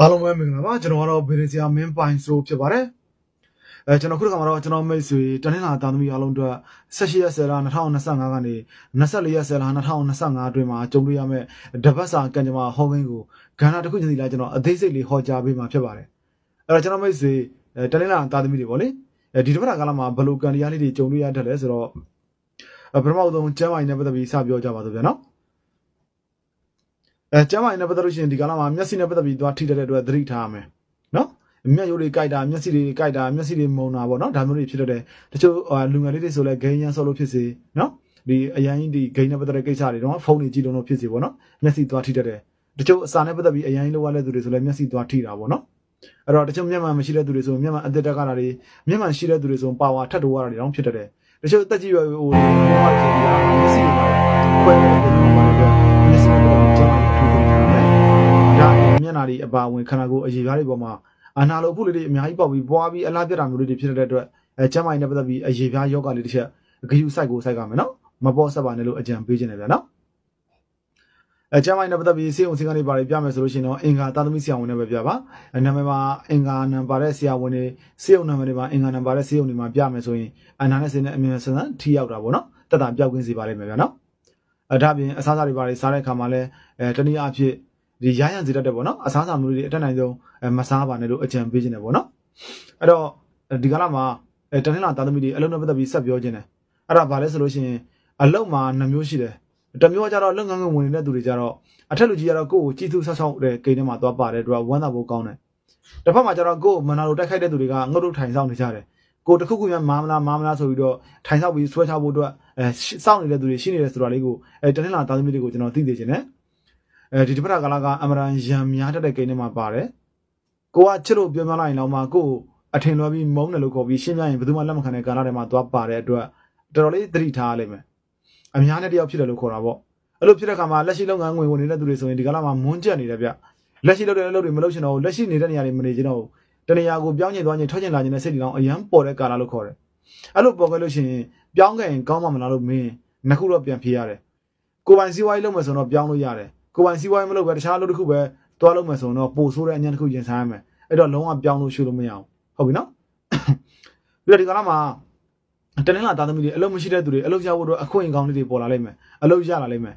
အားလုံးပဲမင်္ဂလာပါကျွန်တော်ကတော့ဗီဒီဆရာမင်းပိုင်ဆိုဖြစ်ပါတယ်အဲကျွန်တော်ခုတစ်ခါမှာတော့ကျွန်တော်မိတ်ဆွေတနင်္လာသားသမီးအားလုံးအတွက်18ရက်10လ2025ကနေ24ရက်10လ2025အတွင်းမှာကြုံတွေ့ရမယ့်တပတ်စာကံကြမ္မာဟောကိန်းကိုကဏ္ဍတစ်ခုချင်းစီလာကျွန်တော်အသေးစိတ်လေးဟောကြားပေးမှာဖြစ်ပါတယ်အဲ့တော့ကျွန်တော်မိတ်ဆွေအဲတနင်္လာသားသမီးတွေပေါ့လေအဲဒီတစ်ပတ်ကာလမှာဘယ်လိုကံတရားလေးတွေကြုံတွေ့ရတတ်လဲဆိုတော့အဲပထမဆုံးကျမ်းမာရေးနဲ့ပတ်သက်ပြီးစပြောကြပါစို့ဗျာနော် အဲကျမ်းမာရေးနဲ့ပတ်သက်လို့ရှိရင်ဒီကာလမှာမျက်စိနဲ့ပတ်သက်ပြီးသွားထိတဲ့အတွက်သတိထားရမယ်နော်မျက်ရိုးတွေကြိုက်တာမျက်စိတွေကြိုက်တာမျက်စိတွေမုံတာပေါ့နော်ဒါမျိုးတွေဖြစ်တတ်တယ်တချို့အာလူငယ်လေးတွေဆိုလဲဂိမ်းရန်ဆော့လို့ဖြစ်စေနော်ဒီအရန်ကြီးဒီဂိမ်းနဲ့ပတ်သက်တဲ့ကိစ္စတွေတော့ဖုန်းတွေကြည့်လို့လို့ဖြစ်စေပေါ့နော်မျက်စိသွားထိတတ်တယ်တချို့အစာနဲ့ပတ်သက်ပြီးအရန်ကြီးလောက်ရတဲ့သူတွေဆိုလဲမျက်စိသွားထိတာပေါ့နော်အဲ့တော့တချို့မျက်မှန်မရှိတဲ့သူတွေဆိုမျက်မှန်အသက်တက်ကြတာတွေမျက်မှန်ရှိတဲ့သူတွေဆိုပါဝါထပ်တိုးရတာတွေတော့ဖြစ်တတ်တယ်တချို့တက်ကြည့်ရဟိုဟိုဟာတွေဆိုပြီးတော့မျက်စိတွေကွဲနေတဲ့ပုံစံတွေတော့ မျက်နာတွေအပါဝင်ခန္ဓာကိုယ်အရေပြားတွေပေါ်မှာအနာလိုအဖို့လေးတွေအများကြီးပေါက်ပြီးပွားပြီးအလားပြတ်တာမျိုးလေးတွေဖြစ်တဲ့အတွက်အဲကျမ်းမာရေးနဲ့ပတ်သက်ပြီးအရေပြားယောဂလေးတစ်ချက်ဂယုစိုက်ကိုစိုက်ကြမယ်နော်မပေါ်ဆက်ပါနဲ့လို့အကြံပေးခြင်းတယ်ဗျာနော်အဲကျမ်းမာရေးနဲ့ပတ်သက်ပြီးစေုံစင်ကနေပါတွေပြမယ်ဆိုလို့ရှိရင်တော့အင်္ဂါသာသမီဆရာဝန်နဲ့ပဲပြပါအဲနာမည်မှာအင်္ဂါနံပါတဲ့ဆရာဝန်တွေစေုံနာမည်တွေမှာအင်္ဂါနံပါတဲ့စေုံတွေမှာပြမယ်ဆိုရင်အနာနဲ့စင်နဲ့အမြင်ဆန်းဆန်းထိရောက်တာပေါ့နော်တက်တာပြောက်ကွင်းစေပါလိမ့်မယ်ဗျာနော်အဲဒါပြင်အစားအစာတွေပါတွေစားတဲ့အခါမှာလည်းအဲတနည်းအားဖြင့် ဒီရရန်စီတတ်တဲ့ပေါ့နော်အစားအစာမျိုးတွေအတက်နိုင်ဆုံးအဲမစားပါနဲ့လို့အကြံပေးခြင်းတယ်ပေါ့နော်အဲ့တော့ဒီကလာမှာအဲတနင်္လာသားသမီးတွေအလုံးနဲ့ပတ်သက်ပြီးဆက်ပြောခြင်းတယ်အဲ့ဒါဘာလဲဆိုလို့ရှိရင်အလုံးမှာနှမျိုးရှိတယ်တစ်မျိုးကကြတော့လက်ငန်းငန်းဝင်နေတဲ့သူတွေကြတော့အထက်လူကြီးကတော့ကိုယ့်ကိုကြည်သူဆောက်ဆောက်တဲ့ဂိမ်းထဲမှာသွားပါတယ်သူကဝမ်းသာဖို့ကောင်းတယ်တစ်ဖက်မှာကျတော့ကိုယ့်မနာလိုတိုက်ခိုက်တဲ့သူတွေကငုတ်တုတ်ထိုင်ဆောင်နေကြတယ်ကိုတခုခုများမာမလားမာမလားဆိုပြီးတော့ထိုင်ဆောက်ပြီးဆွဲချဖို့အတွက်အဲစောင့်နေတဲ့သူတွေရှိနေတယ်ဆိုတာလေးကိုအဲတနင်္လာသားသမီးတွေကိုကျွန်တော်သိသိချင်တယ် အဲဒီတစ်ဖက်ကလာကအမရန်ရံများတတ်တဲ့ဂိမ်းထဲမှာပါတယ်ကိုကချစ်လို့ပြောပြလိုက်ရင်တော့မှကိုယ့်အထင်လွဲပြီးမုန်းတယ်လို့ခေါ်ပြီးရှင်းပြရင်ဘယ်သူမှလက်မခံတဲ့ကာလထဲမှာသွားပါတဲ့အတွက်တော်တော်လေးသတိထားရလိမ့်မယ်အများနဲ့တယောက်ဖြစ်တယ်လို့ခေါ်တာပေါ့အဲ့လိုဖြစ်တဲ့ခါမှာလက်ရှိလုပ်ငန်းငွေဝင်နေတဲ့သူတွေဆိုရင်ဒီကာလမှာမွန်းကျက်နေတယ်ဗျလက်ရှိလုပ်တဲ့အလုပ်တွေမလုပ်ချင်တော့ဘူးလက်ရှိနေတဲ့နေရာတွေမနေချင်တော့ဘူးတနေရာကိုပြောင်းကျင်သွားခြင်းထွက်ကျင်လာခြင်းနဲ့စိတ်တွေတော့အရန်ပေါ်တဲ့ကာလလို့ခေါ်တယ်အဲ့လိုပေါ်ခဲ့လို့ရှိရင်ပြောင်းခဲ့ရင်ကောင်းမှမလားလို့မင်းနှစ်ခုတော့ပြန်ဖြေရတယ်ကိုပိုင်စီးပွားရေးလုပ်မယ်ဆိုတော့ပြောင်းလို့ရတယ် ကိုပိုင်စီးပွားရေးမလုပ်ပဲတခြားအလုပ်တစ်ခုပဲတွားလုပ်မယ်ဆိုတော့ပို့ဆိုးတဲ့အញ្ញတစ်ခုရင်ဆိုင်ရမယ်အဲ့တော့လုံးဝပြောင်းလို့ရှုလို့မရအောင်ဟုတ်ပြီနော်ပြီးတော့ဒီကလာမှာတနင်္လာသားသမီးတွေအလုပ်မရှိတဲ့သူတွေအလုပ်ရဖို့တော့အခွင့်အကောင်းလေးတွေပေါ်လာလိမ့်မယ်အလုပ်ရလာလိမ့်မယ်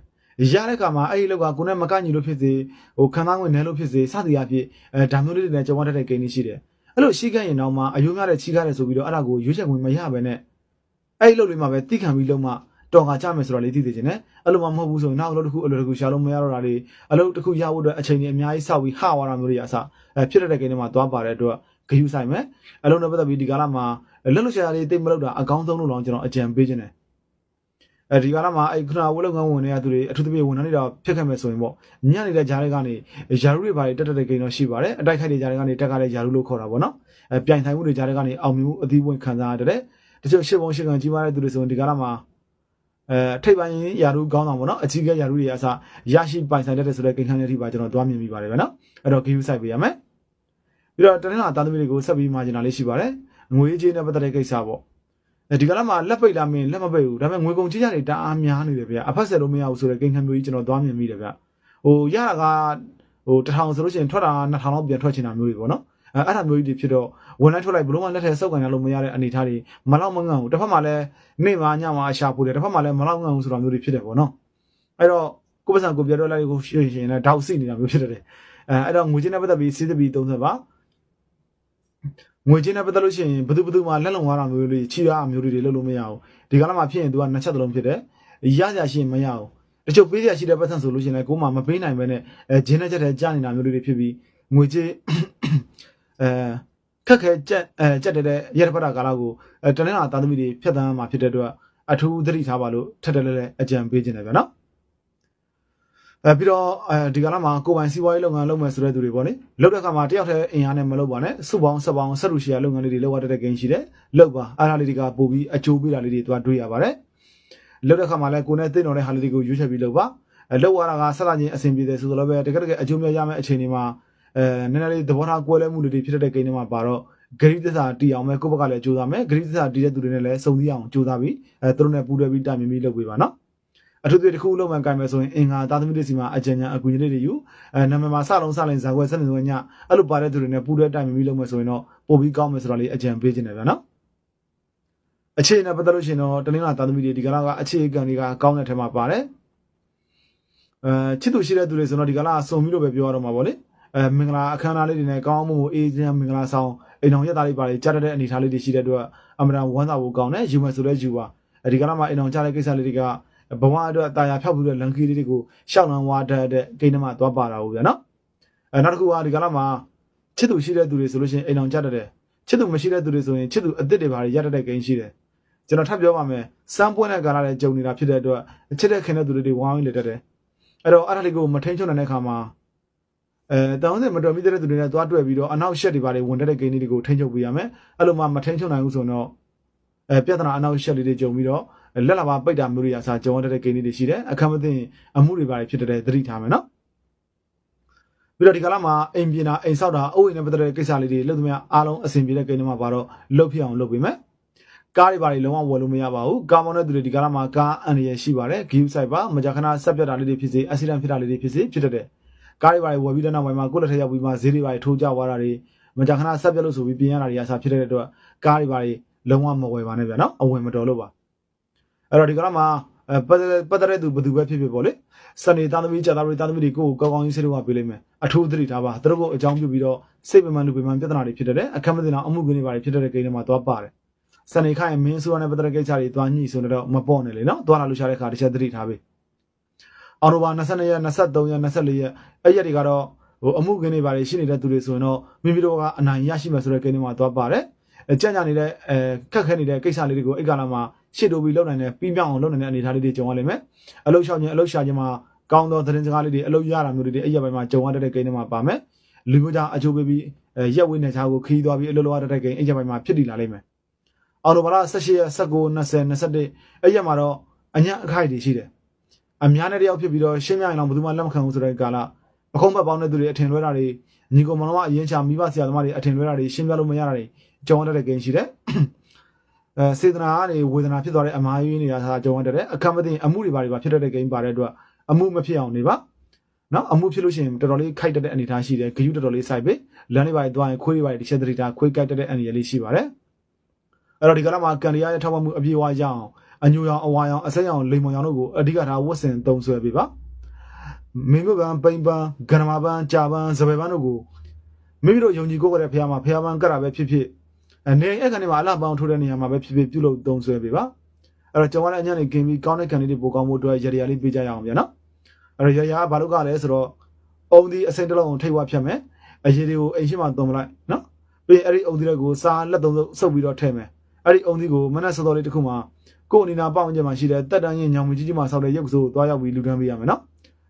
ရတဲ့အခါမှာအဲ့ဒီအလုပ်ကကိုယ်နဲ့မကန့်ညီလို့ဖြစ်စေဟိုခံစားဝင်နေလို့ဖြစ်စေစသည်အဖြစ်အဲဒါမျိုးလေးတွေနဲ့ကြုံရတဲ့ကိန်းကြီးရှိတယ်အဲ့လိုရှိခဲ့ရင်တော့မှအယုံရတဲ့ချီးကားတယ်ဆိုပြီးတော့အဲ့ဒါကိုရွေးချယ်ဝင်မရပဲနဲ့အဲ့ဒီအလုပ်လေးမှာပဲတိခံပြီးလုံးမှ တော်ကကြမယ်ဆိုတာလေးသိသိချင်တယ်အဲ့လိုမှမဟုတ်ဘူးဆိုရင်နောက်အလုပ်တစ်ခုအလုပ်တစ်ခုရှာလို့မရတော့တာတွေအလုပ်တစ်ခုရဖို့အတွက်အချိန်ကြီးအများကြီးစောက်ပြီးဟဝါတာမျိုးတွေအစအဲဖြစ်တဲ့ကိန်းတွေမှာသွားပါတဲ့အတွက်ဂယုဆိုင်မယ်အလုံးနဲ့ပတ်သက်ပြီးဒီကာလမှာလက်လွတ်ရှာလေးတိတ်မလုပ်တာအကောင်းဆုံးလို့တော့ကျွန်တော်အကြံပေးခြင်းတယ်အဲဒီကာလမှာအဲခဏဝက်လုပ်ငန်းဝင်နေတဲ့သူတွေအထူးသဖြင့်ဝန်ထမ်းတွေတော့ဖြစ်ခဲ့မယ်ဆိုရင်ပေါ့ညနေတဲ့ဂျားတွေကနေယာရုတွေဘာတွေတက်တက်တဲ့ကိန်းတော့ရှိပါတယ်အတိုက်ခိုက်တွေဂျားတွေကနေတက်ကလည်းယာရုလို့ခေါ်တာပေါ့နော်အဲပြိုင်ဆိုင်မှုတွေဂျားတွေကနေအောင်မြင်မှုအသီးပွင့်ခံစားရတယ်တချို့ရှစ်ပုံရှစ်ကန်ကြီးပါတဲ့သူတွေဆိုရင်ဒီကာလမှာ အဲထိပ်ပိုင်းယာရုကောင်းအောင်ပေါ့နော်အကြီးကဲယာရုတွေအစရရှိပိုင်ဆိုင်တတ်တဲ့ဆိုတဲ့ကိန်းခန်းတွေအထိပါကျွန်တော်တွားမြင်မိပါတယ်ဗျနော်အဲ့တော့ဂယူဆိုင်ပေးရမယ်ပြီးတော့တနင်္လာသားသမီးတွေကိုဆက်ပြီးမှကျင်တာလေးရှိပါတယ်ငွေကြေးနဲ့ပတ်သက်တဲ့ကိစ္စပေါ့အဲဒီကလာမှာလက်ပိတ်လာမင်းလက်မပိတ်ဘူးဒါပေမဲ့ငွေကုန်ကြေးကြတွေတအားများနေတယ်ဗျအဖက်ဆက်လို့မရဘူးဆိုတဲ့ကိန်းခန်းမျိုးကြီးကျွန်တော်သွားမြင်မိတယ်ဗျဟိုရတာကဟိုတထောင်ဆိုလို့ရှိရင်ထွက်တာ2000လောက်ပြန်ထွက်ချင်တာမျိုးတွေပေါ့နော် အဲအဲ့ဒါမျိုးကြီးတွေဖြစ်တော့ဝန်လိုက်ထွက်လိုက်ဘလို့မှလက်ထဲစောက်ကန်ရလို့မရတဲ့အနေအထားတွေမလောက်မငန့်ဘူးတစ်ဖက်မှာလည်းနေမှာညမှာအရှာပူတယ်တစ်ဖက်မှာလည်းမလောက်ငန့်ဘူးဆိုတာမျိုးတွေဖြစ်တယ်ပေါ့နော်အဲ့တော့ကိုပစံကိုပြတော့လိုက်ကိုရှင်ရှင်နဲ့ဓာတ်စိနေတာမျိုးဖြစ်တယ်အဲအဲ့တော့ငွေချင်းနဲ့ပတ်သက်ပြီးစီးသပြီးသုံးဆက်ပါငွေချင်းနဲ့ပတ်သက်လို့ရှိရင်ဘယ်သူဘယ်သူမှလက်လုံသွားတာမျိုးလေးချီရအမျိုးလေးတွေလုပ်လို့မရဘူးဒီကနေ့မှဖြစ်ရင် तू ကနှစ်ချက်သလုံးဖြစ်တယ်ရရရှိရင်မရဘူးတချို့ပေးရရှိတဲ့ပတ်စံဆိုလို့ရှိရင်လည်းကိုယ်မှမပေးနိုင်ပဲနဲ့အဲဂျင်းနဲ့ချက်တဲ့ကြာနေတာမျိုးလေးတွေဖြစ်ပြီးငွေချင်း အဲခက်ခဲကြက်အဲကြက်တဲ့ရတဲ့ဖတာကာလကိုအဲတနင်္လာသားသမီးတွေဖြတ်သန်းမှာဖြစ်တဲ့အတွက်အထူးသတိထားပါလို့ထက်တယ်လည်းအကြံပေးခြင်းတယ်ဗျာနော်အဲပြီးတော့အဲဒီကလာမှာကိုပိုင်စီးပွားရေးလုပ်ငန်းလုပ်မယ်ဆိုတဲ့သူတွေပေါ့လေလုပ်တဲ့အခါမှာတယောက်တည်းအင်အားနဲ့မလုပ်ပါနဲ့စုပေါင်းဆက်ပေါင်းဆက်လူရှီယာလုပ်ငန်းလေးတွေလုပ်ရတဲ့ကိန်းရှိတယ်လုပ်ပါအားထားလေးတွေကပို့ပြီးအကျိုးပေးတာလေးတွေသွားတွေ့ရပါတယ်လုပ်တဲ့အခါမှာလည်းကိုယ်နဲ့သိတော်တဲ့ဟာလေးတွေကိုရွေးချယ်ပြီးလုပ်ပါအဲလုပ်ရတာကဆက်လာခြင်းအဆင်ပြေတယ်ဆိုတော့လည်းပဲတကယ်တကယ်အကျိုးများရမယ့်အခြေအနေမှာ အဲနည်းနည်းလေးသဘောထားကွဲလဲမှုတွေဖြစ်တဲ့ကိန်းတွေမှာပါတော့ဂရိသစ္စာတီအောင်မဲ့ကိုယ့်ဘက်ကလည်းကြိုးစားမယ်ဂရိသစ္စာတီတဲ့သူတွေနဲ့လည်းစုံစည်းအောင်ကြိုးစားပြီးအဲသူတို့နဲ့ပူးတွဲပြီးတိုင်ပင်ပြီးလုပ်ပေးပါနော်အထူးသဖြင့်တစ်ခုလုံးမှကင်မယ်ဆိုရင်အင်္ဂါသားသမီးတွေစီမှာအကြံဉာဏ်အကူအညီလေးတွေယူအဲနာမည်မှာစလုံးစလိုင်းဇာခွဲစနေဆိုညအဲ့လိုပါတဲ့သူတွေနဲ့ပူးတွဲတိုင်ပင်ပြီးလုပ်မယ်ဆိုရင်တော့ပိုပြီးကောင်းမယ်ဆိုတာလေးအကြံပေးခြင်းတယ်ဗျာနော်အခြေအနေပတ်သက်လို့ရှိရင်တော့တနင်္လာသားသမီးတွေဒီကလာကအခြေခံတွေကကောင်းတဲ့ထဲမှာပါတယ်အဲချစ်သူရှိတဲ့သူတွေဆိုတော့ဒီကလာစုံပြီးလို့ပဲပြောရတော့မှာပေါ့လေ အဲမင်္ဂလာအခမ်းအနားလေးတွေနဲ့ကောင်းမှုအေးချမ်းမင်္ဂလာဆောင်အိမ်တော်ရက်သားလေးပါလေးကြားတတ်တဲ့အနေအထားလေးတွေရှိတဲ့အတွက်အမရန်ဝမ်းသာဖို့ကောင်းတယ်ယူမယ်ဆိုလဲယူပါအဲဒီကလာမှာအိမ်တော်ကြားတဲ့ကိစ္စလေးတွေကဘဝအတွက်တာယာဖြောက်ပြီးတော့လန်ကီလေးတွေကိုရှောက်လန်းဝါတတ်တဲ့ဂိမ်းထဲမှာသွားပါတာဟုတ်ဗျာနော်အဲနောက်တစ်ခုကဒီကလာမှာချစ်သူရှိတဲ့သူတွေဆိုလို့ရှိရင်အိမ်အောင်ကြတတ်တယ်ချစ်သူမရှိတဲ့သူတွေဆိုရင်ချစ်သူအစ်စ်တွေဘာတွေရတတ်တဲ့ဂိမ်းရှိတယ်ကျွန်တော်ထပ်ပြောပါမယ်စမ်းပွင့်တဲ့ကာလနဲ့ကြုံနေတာဖြစ်တဲ့အတွက်ချစ်တဲ့ခင်တဲ့သူတွေဝိုင်းလေတတ်တယ်အဲ့တော့အဲ့ဒါလေးကိုမထိန်ချုံနိုင်တဲ့ခါမှာ အဲတောင်းစင်မတော်မိတဲ့သူတွေနဲ့သွားတွေ့ပြီးတော့အနောက်ရှက်တွေဘာတွေဝင်တတ်တဲ့ဂိမ်းတွေကိုထိန်ချုပ်ပေးရမယ်အဲ့လိုမှမထိန်ချုံနိုင်ဘူးဆိုတော့အဲပြဿနာအနောက်ရှက်လေးတွေကြုံပြီးတော့လက်လာပါပိတ်တာမျိုးတွေအစားကြုံရတဲ့ကိန်းလေးတွေရှိတယ်အခက်မသိရင်အမှုတွေပါဖြစ်တဲ့သတိထားမယ်နော်ပြီးတော့ဒီကလာမှာအိမ်ပြင်တာအိမ်ဆောက်တာအုပ်အိမ်နဲ့ပတ်သက်တဲ့ကိစ္စလေးတွေလုပ်သမျှအားလုံးအဆင်ပြေတဲ့ကိန်းတွေမှာပါတော့လှုပ်ဖြစ်အောင်လုပ်ပေးမယ်ကားတွေပါတွေလုံးဝဝယ်လို့မရပါဘူးကားမောင်းတဲ့သူတွေဒီကလာမှာကားအန်ရယ်ရှိပါတယ်ဂီယူဆိုင်ပါမကြာခဏဆက်ပြတ်တာလေးတွေဖြစ်စေအက်ဆီဒန့်ဖြစ်တာလေးတွေဖြစ်စေဖြစ်တတ်တယ် ကားတွေပါတွေဝယ်ပြီးတဲ့နောက်ပိုင်းမှာကိုယ့်လက်ထက်ရောက်ပြီးမှဈေးတွေပါတွေထိုးကျသွားတာတွေမကြာခဏဆက်ပြတ်လို့ဆိုပြီးပြင်ရတာတွေအစားဖြစ်တဲ့အတွက်ကားတွေပါတွေလုံးဝမဝယ်ပါနဲ့ဗျာနော်အဝင်မတော်လို့ပါအဲ့တော့ဒီကလာမှာအဲပတ်သက်ပတ်သက်တဲ့သူဘယ်သူပဲဖြစ်ဖြစ်ပေါ့လေစနေသားသမီးကြာသားတွေသားသမီးတွေကိုကောင်းကောင်းကြီးစိတ်တော့ပေးလိုက်မယ်အထူးသတိထားပါသူတို့ကိုအကြောင်းပြုပြီးတော့စိတ်ပမှန်လူပမှန်ပြဿနာတွေဖြစ်တဲ့အခက်မသိအောင်အမှုကွင်းတွေပါဖြစ်တဲ့ကိန်းတွေမှာသွားပါတယ်စနေခိုင်မင်းဆိုရတဲ့ပတ်သက်တဲ့ကိစ္စတွေသွားညှိဆိုတော့မပေါ့နဲ့လေနော်သွားလာလို့ရှာတဲ့ခါတစ်ချက်သတိထားပေး အော်တိုဘာ22ရက်23ရက်24ရက်အဲ့ရက်တွေကတော့ဟိုအမှုကွင်းတွေပါရှိနေတဲ့သူတွေဆိုရင်တော့မိမိတို့ကအနိုင်ရရှိမယ်ဆိုတဲ့ကိန်းတွေမှာသွားပါတယ်အကြံ့ကြနေတဲ့အဲခက်ခဲနေတဲ့ကိစ္စလေးတွေကိုအဲ့ကာလမှာရှစ်တိုပြီးလုပ်နိုင်တဲ့ပြီးပြောင်းအောင်လုပ်နိုင်တဲ့အနေအထားလေးတွေကြုံရလိမ့်မယ်အလုရှောက်ခြင်းအလုရှာခြင်းမှာကောင်းသောသတင်းစကားလေးတွေအလုရတာမျိုးတွေအဲ့ရပိုင်းမှာကြုံရတဲ့ကိန်းတွေမှာပါမယ်လူမျိုးသားအချိုးပေးပြီးရက်ဝင်းနေချာကိုခီးသွားပြီးအလုလိုရတဲ့ကိန်းအဲ့ရပိုင်းမှာဖြစ်တည်လာလိမ့်မယ်အော်တိုဘာလ18ရက်19 20 21အဲ့ရမှာတော့အညာအခိုက်တွေရှိတယ် အများနဲ့တယောက်ဖြစ်ပြီးတော့ရှင်းပြရင်တော့ဘယ်သူမှလက်မခံဘူးဆိုတဲ့ကာလအခုံးဘက်ပေါင်းတဲ့သူတွေအထင်လွဲတာတွေညီကောင်မတော်ကအရင်ချာမိဘဆရာသမားတွေအထင်လွဲတာတွေရှင်းပြလို့မရတာတွေကြုံရတဲ့ကိန်းရှိတယ်အဲစေတနာကနေဝေဒနာဖြစ်သွားတဲ့အမားကြီးနေတာသာကြုံရတဲ့အခက်မသိရင်အမှုတွေပါတွေပါဖြစ်တတ်တဲ့ကိန်းပါတဲ့အတွက်အမှုမဖြစ်အောင်နေပါနော်အမှုဖြစ်လို့ရှိရင်တော်တော်လေးခိုက်တတ်တဲ့အနေအထားရှိတယ်ဂယုတော်တော်လေးစိုက်ပေးလမ်းလေးပါတွေသွားရင်ခွေးတွေပါတွေတစ်ချက်တတိတာခွေးကိုက်တတ်တဲ့အန္တရာယ်လေးရှိပါတယ်အဲ့တော့ဒီကလာမှာကန်ရီယာရဲ့ထောက်ပံ့မှုအပြည့်အဝရအောင် အညူရောင်အဝါရောင်အဆက်ရောင်လိမ်မောင်ရောင်တို့ကိုအဓိကထားဝတ်ဆင်သုံးဆွဲပေးပါမင်းတို့ကပိန်ပန်းဂရမပန်းကြာပန်းစပယ်ပန်းတို့ကိုမိမိတို့ယုံကြည်ကိုယ်ကြတဲ့ဖះမှာဖះပန်းကတ်တာပဲဖြစ်ဖြစ်အနေအဲ့ကနေမှာအလှပောင်းထိုးတဲ့နေရာမှာပဲဖြစ်ဖြစ်ပြုလုပ်သုံးဆွဲပေးပါအဲ့တော့ကျွန်တော်လည်းအညံ့နေกินပြီးကောင်းတဲ့ကန်လေးတွေပို့ကောင်းဖို့အတွက်ရရလေးပေးကြရအောင်ဗျာနော်အဲ့တော့ရရကဘာလို့ကလဲဆိုတော့အုံဒီအစိမ့်တစ်လုံးကိုထိတ်ဝါဖြတ်မယ်အရေးတွေကိုအိမ်ရှိမှသုံးမလိုက်နော်ပြီးရင်အဲ့ဒီအုံဒီတွေကိုစားလက်သုံးစုပ်ပြီးတော့ထည့်မယ် အဲ့ဒီအုံသီးကိုမနက်စောစောလေးတစ်ခုမှကို့အနီနာပေါအောင်ချက်မှာရှိတဲ့တက်တန်းရင်ညောင်မကြီးကြီးမှာဆောက်တဲ့ရုပ်စိုးကိုသွားရောက်ပြီးလူဒန်းပေးရမယ်နော်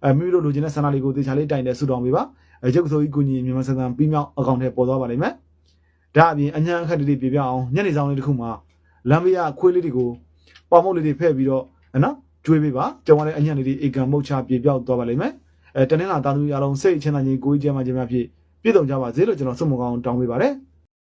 အဲမိမိတို့လိုချင်တဲ့ဆန္ဒလေးကိုသေချာလေးတိုင်တယ်ဆူတောင်းပေးပါအဲရုပ်စိုးကြီးကိုညီမြန်မာစံတန်ပြီးမြောက်အကောင့်ထဲပေါ်သွားပါလိမ့်မယ်ဒါအပြင်အညာအခက်တွေပြပြအောင်ညနေဆောင်လေးတစ်ခုမှလမ်းမရခွေးလေးတွေကိုပေါမုတ်လေးတွေဖဲ့ပြီးတော့နော်ကျွေးပေးပါကျောင်းရတဲ့အညံလေးတွေအေကံမုတ်ချပြပြောက်သွားပါလိမ့်မယ်အဲတနင်္လာသားသမီးအားလုံးစိတ်ချမ်းသာခြင်းကိုယ်ကျမ်းမာခြင်းများဖြင့်ပြည့်စုံကြပါစေလို့ကျွန်တော်ဆုမကောင်းတောင်းပေးပါတယ်